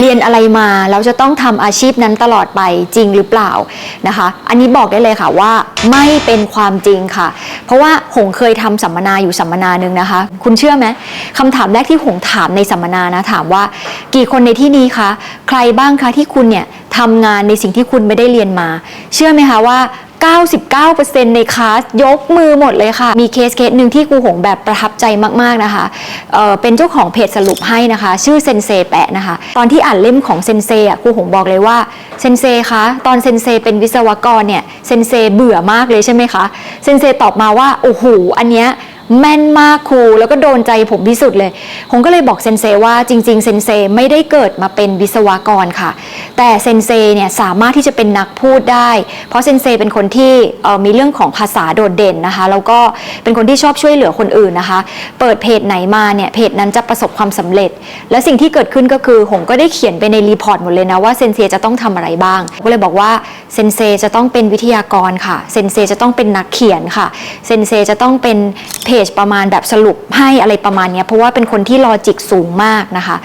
เรียนอะไรมาแล้วจะต้องทำอาชีพนั้นตลอดไปจริงหรือเปล่านะคะ อันนี้บอกได้เลยค่ะว่าไม่เป็นความจริงค่ะ เพราะว่าหงเคยทำสัมมนาอยู่สัมมนาหนึ่งนะคะ คุณเชื่อไหมคำถามแรกที่หงถามในสัมมนานะถามว่า กี่คนในที่นี้คะใครบ้างคะที่คุณเนี่ยทำงานในสิ่งที่คุณไม่ได้เรียนมา เชื่อไหมคะว่า 99%ในคลาสยกมือหมดเลยค่ะ มีเคสเคสหนึ่งที่ครูหงแบบประทับใจมากๆนะคะเเป็นเจ้าของเพจสรุปให้นะคะ ชื่อเซนเซแปะนะคะ ตอนที่อ่านเล่มของเซนเซอะครูหงบอกเลยว่าเซนเซคะตอนเซนเซเป็นวิศวกรเนี่ยเซนเซเบื่อมากเลยใช่ไหมคะเซนเซตอบมาว่าโอ้โหอันเนี้ย แม่นมากครูแล้วก็โดนใจผมที่สุดเลย ผมก็เลยบอกเซนเซว่าจริง ๆ เซนเซไม่ได้เกิดมาเป็นวิศวกรค่ะ แต่เซนเซเนี่ยสามารถที่จะเป็นนักพูดได้ เพราะเซนเซเป็นคนที่มีเรื่องของภาษาโดดเด่นนะคะ แล้วก็เป็นคนที่ชอบช่วยเหลือคนอื่นนะคะ เปิดเพจไหนมาเนี่ยเพจนั้นจะประสบความสำเร็จ และสิ่งที่เกิดขึ้นก็คือผมก็ได้เขียนไปในรีพอร์ตหมดเลยนะว่าเซนเซจะต้องทำอะไรบ้างก็เลยบอกว่าเซนเซจะต้องเป็นวิทยากรค่ะเซนเซจะต้องเป็นนักเขียนค่ะเซนเซจะต้องเป็นเพจประมาณแบบสรุปให้อะไรประมาณนี้เพราะว่าเป็นคนที่ลอจิกสูงมากนะคะ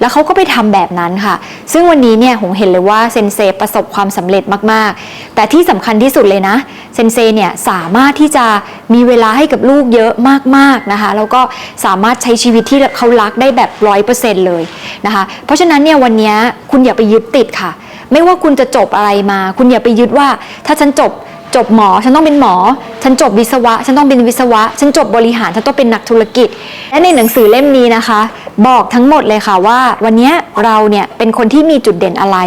แล้วเขาก็ไปทำแบบนั้นค่ะ ซึ่งวันนี้เนี่ยผมเห็นเลยว่าเซนเซประสบความสำเร็จมากๆ แต่ที่สำคัญที่สุดเลยนะเซนเซเนี่ยสามารถที่จะมีเวลาให้กับลูกเยอะมากๆนะคะแล้วก็สามารถใช้ชีวิตที่เขารักได้แบบร้อยเปอร์เซ็นต์เลยนะคะ เพราะฉะนั้นเนี่ยวันนี้คุณอย่าไปยึดติดค่ะ ไม่ว่าคุณจะจบอะไรมา คุณอย่าไปยึดว่า ถ้าฉันจบ จบหมอ ฉันต้องเป็นหมอ ฉันจบวิศวะ ฉันต้องเป็นวิศวะ ฉันจบบริหาร ฉันต้องเป็นนักธุรกิจ และในหนังสือเล่มนี้นะคะ บอกทั้งหมดเลยค่ะว่า วันนี้เราเนี่ยเป็นคนที่มีจุดเด่นอะไร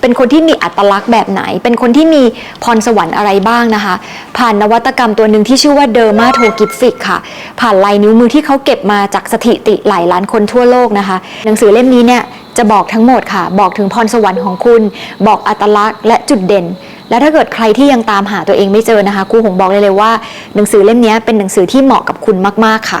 เป็นคนที่มีอัตลักษณ์แบบไหน เป็นคนที่มีพรสวรรค์อะไรบ้างนะคะ ผ่านนวัตกรรมตัวหนึ่งที่ชื่อว่าเดอร์มาโทกิฟิกค่ะ ผ่านลายนิ้วมือที่เขาเก็บมาจากสถิติหลายล้านคนทั่วโลกนะคะ หนังสือเล่มนี้เนี่ยจะบอกทั้งหมดค่ะ บอกถึงพรสวรรค์ของคุณ บอกอัตลักษณ์และจุดเด่น และถ้าเกิดใครที่ยังตามหาตัวเองไม่เจอนะคะครูหงบอกเลยเลยว่า หนังสือเล่มนี้เป็นหนังสือที่เหมาะกับคุณมาก ๆ ค่ะ